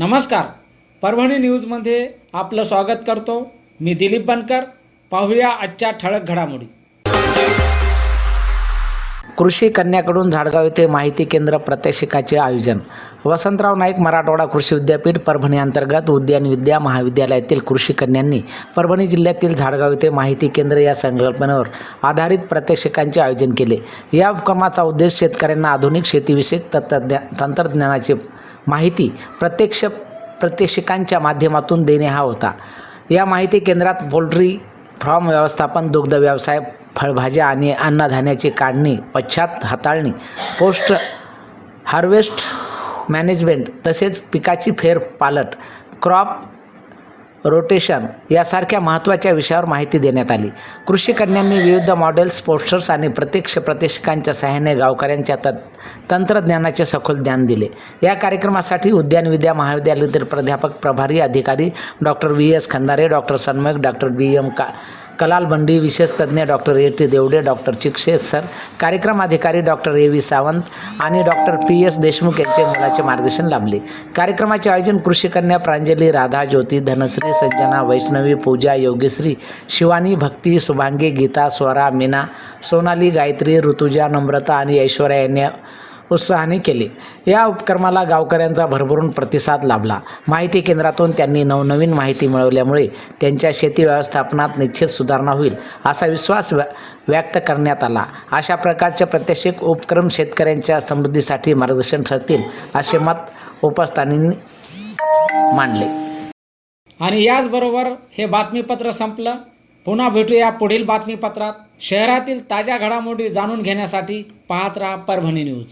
नमस्कार. परभणी न्यूजमध्ये आपलं स्वागत करतो. मी दिलीप बनकर. पाहूया आजच्या ठळक घडामोडी. कृषी कन्याकडून झाडगाव येथे माहिती केंद्र प्रात्यक्षिकाचे आयोजन. वसंतराव नाईक मराठवाडा कृषी विद्यापीठ परभणी अंतर्गत उद्यान विद्या महाविद्यालयातील कृषी कन्यांनी परभणी जिल्ह्यातील झाडगाव येथे माहिती केंद्र या संकल्पनेवर आधारित प्रात्यक्षिकांचे आयोजन केले. या उपक्रमाचा उद्देश शेतकऱ्यांना आधुनिक शेतीविषयक तंत्रज्ञा तंत्रज्ञानाचे माहिती प्रत्यक्ष प्रत्यक्षिकांच्या माध्यमातून देणे हा होता. या माहिती केंद्रात पोल्ट्री फार्म व्यवस्थापन दुग्ध व्यवसाय फळभाज्या आणि अन्नधान्याची काढणी पश्चात हाताळणी पोस्ट हार्वेस्ट मॅनेजमेंट तसेच पिकाची फेरपालट क्रॉप रोटेशन यासारख्या महत्त्वाच्या विषयावर माहिती देण्यात आली. कृषी कन्यांनी विविध मॉडेल्स पोस्टर्स आणि प्रत्यक्ष प्रतिष्ठांच्या सहाय्याने गावकऱ्यांच्या त तंत्रज्ञानाचे सखोल ज्ञान दिले. या कार्यक्रमासाठी उद्यान विद्या महाविद्यालयातील प्राध्यापक प्रभारी अधिकारी doctor V S Khandare doctor Sanmayak doctor B M का कलाल बंडी विशेष तज्ज्ञ doctor A T Deode doctor Chikshe sir कार्यक्रम अधिकारी डॉक्टर ए व्ही सावंत आणि डॉक्टर पी एस देशमुख यांचे मुलाचे मार्गदर्शन लाभले. कार्यक्रमाचे आयोजन कृषीकन्या प्रांजली राधा ज्योती धनश्री संजना वैष्णवी पूजा योगेश्री शिवानी भक्ती शुभांगी गीता स्वरा मीना सोनाली गायत्री ऋतुजा नम्रता आणि ऐश्वर्या यांनी उत्साहाने केले. या उपक्रमाला गावकऱ्यांचा भरभरून प्रतिसाद लाभला. माहिती केंद्रातून त्यांनी नवनवीन माहिती मिळवल्यामुळे त्यांच्या शेती व्यवस्थापनात निश्चित सुधारणा होईल असा विश्वास व्या व्यक्त करण्यात आला. अशा प्रकारचे प्रात्यक्षिक उपक्रम शेतकऱ्यांच्या समृद्धीसाठी मार्गदर्शन ठरतील असे मत उपस्थानींनी मांडले. आणि याचबरोबर हे बातमीपत्र संपलं. पुन्हा भेटूया पुढील बातमीपत्रात. शहरातील ताज्या घडामोडी जाणून घेण्यासाठी पाहत राहा परभणी न्यूज.